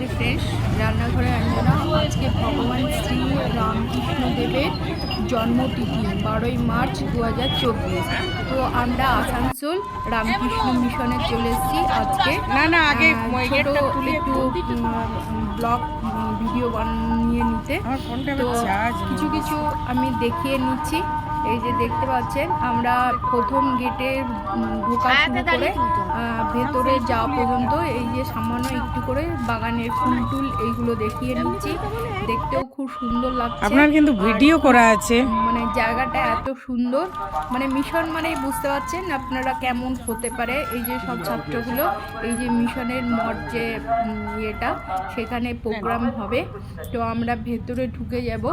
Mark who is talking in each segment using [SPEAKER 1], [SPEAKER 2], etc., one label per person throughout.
[SPEAKER 1] Hi friends রান্নাঘরে অঞ্জনা আজকে ভগবান শ্রী রামকৃষ্ণ দেবের জন্মতিথি বারোই মার্চ দু হাজার চব্বিশ। তো আমরা আসানসোল রামকৃষ্ণ মিশনে চলে এসেছি আজকে।
[SPEAKER 2] না, না, আগে
[SPEAKER 1] ছোট একটু ব্লগ ভিডিও বানিয়ে নিতে। তো কিছু কিছু আমি দেখিয়ে নিচ্ছি। এই যে দেখতে পাচ্ছেন, আমরা প্রথম গেটে ঢোকা শুরু করে ভেতরে যাওয়া পর্যন্ত এই যে সামান্য একটু করে বাগানের ফুল টুল এইগুলো দেখিয়ে নিচ্ছি। দেখতেও খুব সুন্দর লাগছে।
[SPEAKER 2] আপনার কিন্তু ভিডিও করা আছে।
[SPEAKER 1] মানে জায়গাটা এত সুন্দর। মানে মিশন মানেই বুঝতে পারছেন আপনারা কেমন হতে পারে এই যে সব ছাত্রগুলো। এই যে মিশনের মঠ যে ইয়েটা সেখানে প্রোগ্রাম হবে। তো আমরা ভেতরে ঢুকে যাব।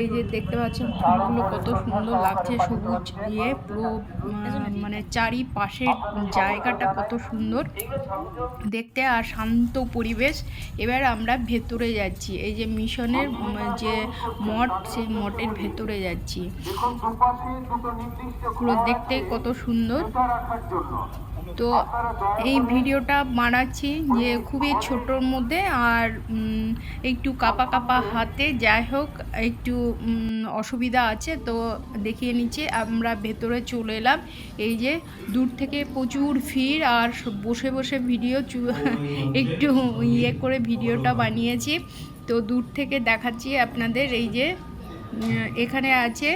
[SPEAKER 1] এই যে দেখতে পাচ্ছেন ফুলগুলো কত সুন্দর লাগছে সবুজ ইয়ে পুরো মানে চারিপাশের জায়গাটা কত সুন্দর। দেখতে আর শান্ত পরিবেশ। এবার আমরা ভেতরে যাচ্ছি। এই যে মিশনের উম, যে মঠ সেই মঠের ভেতরে যাচ্ছি। পুরো দেখতে কত সুন্দর। তো এই ভিডিওটা বানাচ্ছি যে খুবই ছোটোর মধ্যে আর একটু কাপা কাপা হাতে। যাই হোক একটু অসুবিধা আছে তো দেখিয়ে নিচ্ছি। আমরা ভেতরে চলে এলাম। এই যে দূর থেকে প্রচুর ভিড় আর বসে বসে ভিডিও একটু ইয়ে করে ভিডিওটা বানিয়েছি। তো দূর থেকে দেখাচ্ছি আপনাদের এই যে এখানে আছে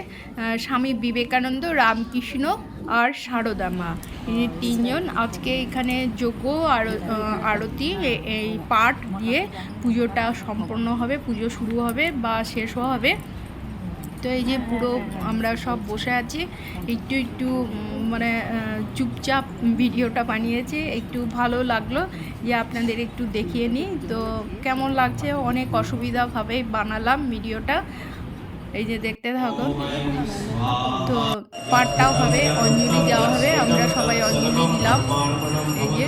[SPEAKER 1] স্বামী বিবেকানন্দ, রামকৃষ্ণ আর সারদা মা এই তিনজন আজকে এখানে যোগ্য আর আরতি এই পাঠ দিয়ে পুজোটা সম্পন্ন হবে, পুজো শুরু হবে বা শেষও হবে। তো এই যে পুরো আমরা সব বসে আছি, একটু একটু মানে চুপচাপ ভিডিওটা বানিয়েছি, একটু ভালো লাগল যে আপনাদের একটু দেখিয়ে নিই। তো কেমন লাগছে? অনেক অসুবিধাভাবেই বানালাম ভিডিওটা। এই যে দেখতে থাকো। তো পাটটাও হবে, অঞ্জলি দেওয়া হবে, আমরা সবাই অঞ্জলি দিলাম। এই যে।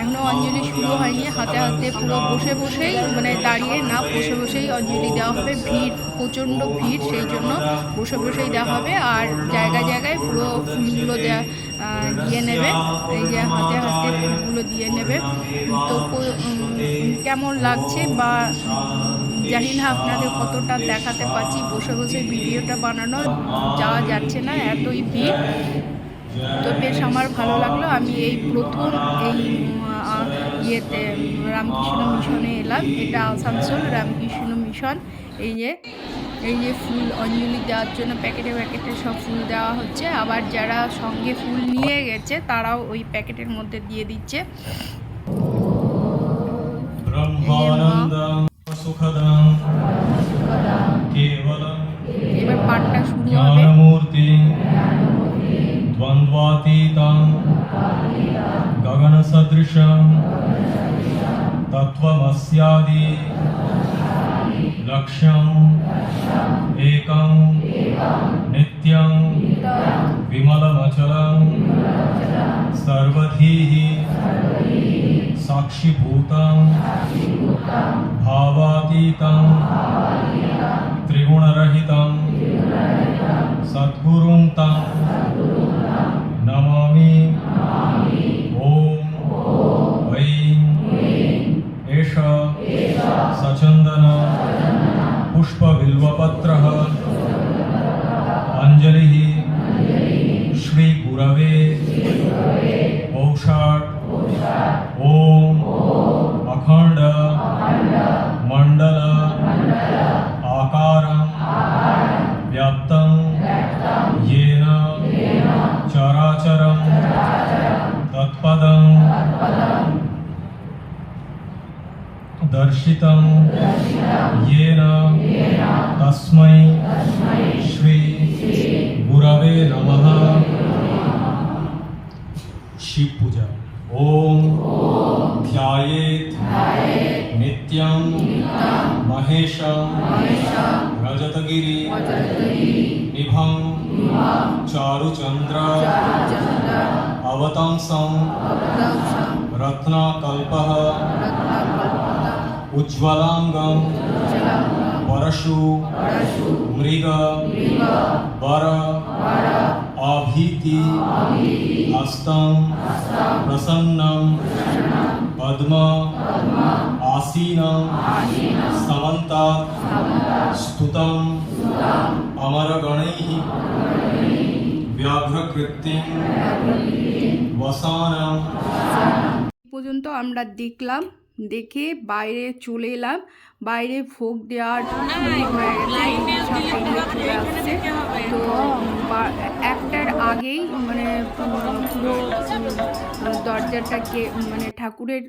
[SPEAKER 1] এখনও অঞ্জলি শুরু হয়নি, হাতে হাতে পুরো বসে বসেই মানে দাঁড়িয়ে না, বসে বসেই অঞ্জলি দেওয়া হবে। ভিড়, প্রচণ্ড ভিড়, সেই জন্য বসে বসেই দেওয়া হবে। আর জায়গায় জায়গায় পুরো ফুলগুলো দেওয়া দিয়ে নেবে। এই যে হাতে হাতে ফুলগুলো দিয়ে নেবে। তো কেমন লাগছে বা জানি না আপনাদের কতটা দেখাতে পারছি বসে বসে ভিডিওটা বানানো যাওয়া যাচ্ছে না, এতই ভিড়। তো বেশ আমার ভালো লাগল, আমি এই প্রথম এই ইয়েতে রামকৃষ্ণ মিশনে এলাম। এটা আসানসোল, রামকৃষ্ণ মিশন। এই যে এই যে ফুল অঞ্জলি দেওয়ার জন্য প্যাকেটে প্যাকেটে সব ফুল দেওয়া হচ্ছে। আবার যারা সঙ্গে ফুল নিয়ে গেছে, তারাও ওই প্যাকেটের মধ্যে দিয়ে দিচ্ছে।
[SPEAKER 3] ज्ञानमूर्ति। द्वन्द्वातीतं। गगनसदृशं। तत्त्वमस्यादि। लक्ष्यम् एकं। नित्यं। विमलमचलं। सर्वधीः साक्षिभूतं। भावातीतं। त्रिगुणरहितम् सद्गुरुं तं तत्पदं दर्शितं येन तस्मै श्री गुरवे नमः। शिव पूजा ओम ध्यायेत्। नित्यं महेशं रजतगिरि। निभं चारुचन्द्र। अवतंसं रत्नाकल्पः। उज्ज्वलाङ्गं परशु। मृग। वर। आभीति हस्तं प्रसन्नं पद्म। आसीनं समन्तात् स्तुतम्। अमरगणैः।
[SPEAKER 1] প্রবৃত্তি পর্যন্ত আমরা দেখলাম দেখে বাইরে চলে এলাম। বাইরে ভোগ দেওয়ার তো একটার আগেই মানে পুরো দরজাটাকে মানে ঠাকুরের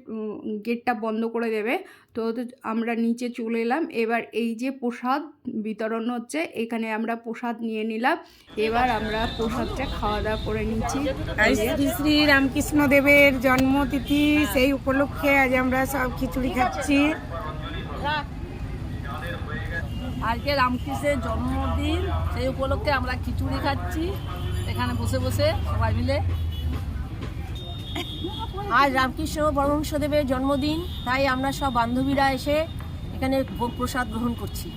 [SPEAKER 1] গেটটা বন্ধ করে দেবে। তো তো আমরা নিচে চলে এলাম। এবার এই যে প্রসাদ, বিতরণ হচ্ছে, এখানে আমরা প্রসাদ নিয়ে নিলাম। এবার আমরা প্রসাদটা খাওয়া দাওয়া করে নিচ্ছি।
[SPEAKER 2] শ্রী শ্রী রামকৃষ্ণ দেবের জন্মতিথি, সেই উপলক্ষে আজ আমরা সব খিচুড়ি খাচ্ছি।
[SPEAKER 4] আজকে রামকৃষ্ণের জন্মদিন, সেই উপলক্ষে আমরা খিচুড়ি খাচ্ছি। এখানে বসে বসে সবাই মিলে।
[SPEAKER 5] আজ রামকৃষ্ণ পরমহংসদেবের জন্মদিন, তাই আমরা সব বান্ধবীরা এসে এখানে ভোগ প্রসাদ গ্রহণ করছি।